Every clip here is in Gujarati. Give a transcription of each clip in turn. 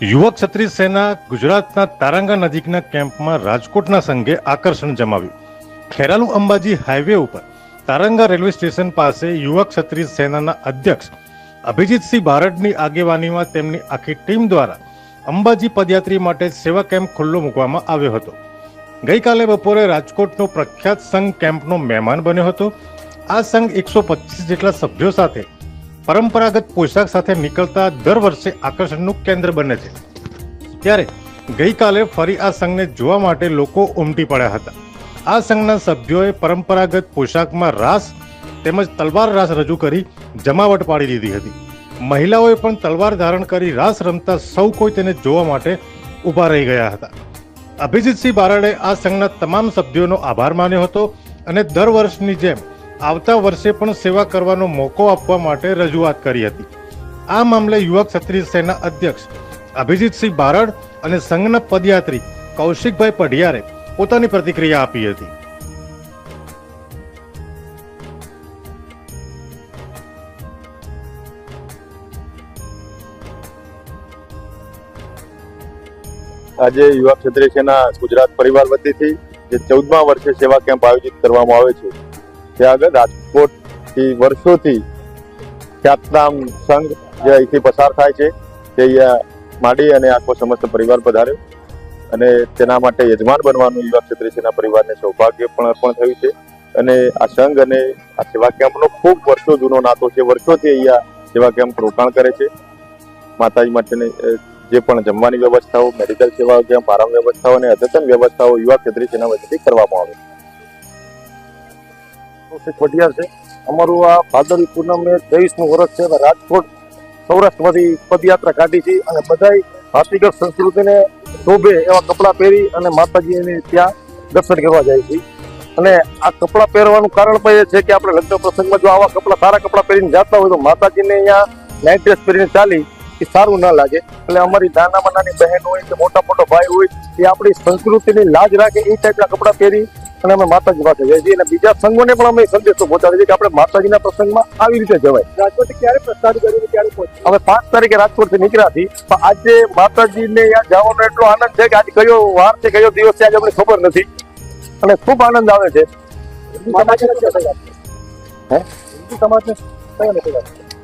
યુવક છત્રી સેના ગુજરાતના તારંગા નજીકના કેમ્પમાં રાજકોટના સંઘે આકર્ષણ જમાવ્યું. ખેરાલુ અંબાજી હાઈવે ઉપર તારંગા રેલવે સ્ટેશન પાસે યુવક છત્રી સેનાના અધ્યક્ષ અભિજીતસિંહ ભારતની આગેવાનીમાં તેમની આખી ટીમ દ્વારા અંબાજી પદયાત્રી માટે સેવા કેમ્પ ખુલ્લો મૂકવામાં આવ્યો હતો. ગઈકાલે બપોરે રાજકોટનો પ્રખ્યાત સંઘ કેમ્પનો મહેમાન બન્યો હતો. આ સંઘ એકસો પચીસ જેટલા સભ્યો સાથે પરંપરાગત પોશાક સાથે નીકળતા દર વર્ષે આકર્ષણનું કેન્દ્ર બને છે. ત્યારે ગઈકાલે ફરી આ સંઘને જોવા માટે લોકો ઉમટી પડ્યા હતા. આ સંઘના સભ્યોએ પરંપરાગત પોશાકમાં રાસ તેમજ તલવાર રાસ રજૂ કરી જમાવટ પાડી દીધી હતી. મહિલાઓએ પણ તલવાર ધારણ કરી રાસ રમતા સૌ કોઈ તેને જોવા માટે ઊભા રહી ગયા હતા. અભિજીતસિંહ બારડે આ સંઘના તમામ સભ્યોનો આભાર માન્યો હતો અને દર વર્ષની જેમ આવતા વર્ષે પણ સેવા કરવાનો મોકો આપવા માટે રજૂઆત કરી હતી. આ મામલે યુવક ક્ષત્રિય સેના અધ્યક્ષ અભિજીતસિંહ બારડ અને સંઘના પદયાત્રી કૌશિકભાઈ પઢિયારે પોતાની પ્રતિક્રિયા આપી હતી. આજે યુવા ક્ષત્રિય સેના ગુજરાત પરિવાર વતીથી જે ચૌદમા વર્ષે સેવા કેમ્પ આયોજિત કરવામાં આવે છે. ત્યાં આગળ રાજકોટથી વર્ષોથી ખ્યાતનામ સંઘ જે અહીંથી પસાર થાય છે, તે અહીંયા માંડી અને આખો સમસ્ત પરિવાર પધાર્યો. અને તેના માટે યજમાન બનવાનું યુવા ક્ષત્રિય સેના પરિવારને સૌભાગ્ય પણ અર્પણ થયું છે. અને આ સંઘ અને આ સેવા કેમ્પનો ખૂબ વર્ષો જૂનો નાતો છે, વર્ષોથી અહીંયા સેવા કેમ્પ રોકાણ કરે છે. માતાજી માટેની જે પણ જમવાની વ્યવસ્થાઓ, મેડિકલ સેવાઓ જેમ આરામ વ્યવસ્થાઓ અને અદ્યતન વ્યવસ્થાઓ યુવા ક્ષેત્રીય સેના વતીથી કરવામાં આવે. કૌશિક પટિયાર છે. અમારું આ ભાદરવી પૂનમે ત્રેવીસનું વર્ષ છે. રાજકોટ સૌરાષ્ટ્રમાંથી પદયાત્રા કાઢી છે અને બધાય ભાતીગત સંસ્કૃતિને શોભે એવા કપડાં પહેરી અને માતાજીને ત્યાં દર્શન કરવા જાય છે. અને આ કપડાં પહેરવાનું કારણ પણ એ છે કે આપણે લગ્ન પ્રસંગમાં જો આવા કપડાં, સારા કપડાં પહેરીને જતા હોય તો માતાજીને અહીંયા નાઇટ ડ્રેસ પહેરીને ચાલી એ સારું ના લાગે. એટલે અમારી નાનામાં નાની બહેન હોય કે મોટા મોટો ભાઈ હોય એ આપણી સંસ્કૃતિની લાજ રાખે એ ટાઈપના કપડાં પહેરી અને અમે માતાજી પાસે જઈએ છીએ અને બીજા સંઘોને પણ અમે સંદેશો પહોંચાડીએ છીએ કે આપણે માતાજીના પ્રસંગમાં આવી રીતે જવાય. રાજકોટ ક્યારે પ્રસ્થાન કર્યું ક્યારે પહોંચ્યું અમે પાંચ તારીખે રાજકોટથી નીકળ્યા હતી પણ આજે માતાજીને ત્યાં જવાનો એટલો આનંદ છે કે આજે કયો વાર છે કયો દિવસ છે આજે અમને ખબર નથી. અને ખૂબ આનંદ આવે છે.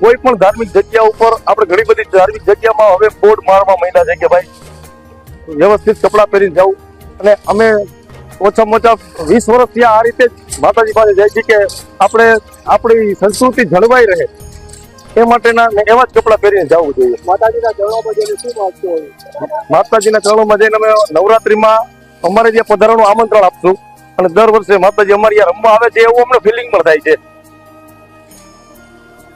કોઈ પણ ધાર્મિક જગ્યા ઉપર આપણે ઘણી બધી ધાર્મિક જગ્યામાં હવે બોર્ડ મારવા મહિના છે કે ભાઈ વ્યવસ્થિત કપડાં પહેરીને જવું અને અમે ઓછામાં ઓછા વીસ વર્ષથી આ રીતે માતાજી પાસે જાય છે કે આપણે આપણી સંસ્કૃતિ જળવાઈ રહે. એ માટેના એવા જ કપડાં પહેરીને જવું જોઈએ. માતાજીના ચરણોમાં જઈને શું માંગતો હોય? માતાજીના ચરણોમાં જઈને અમે નવરાત્રીમાં અમારે જે પધારવાનું આમંત્રણ આપશું. અને દર વર્ષે માતાજી અમારી રમવા આવે છે એવું અમને ફિલિંગ પણ થાય છે.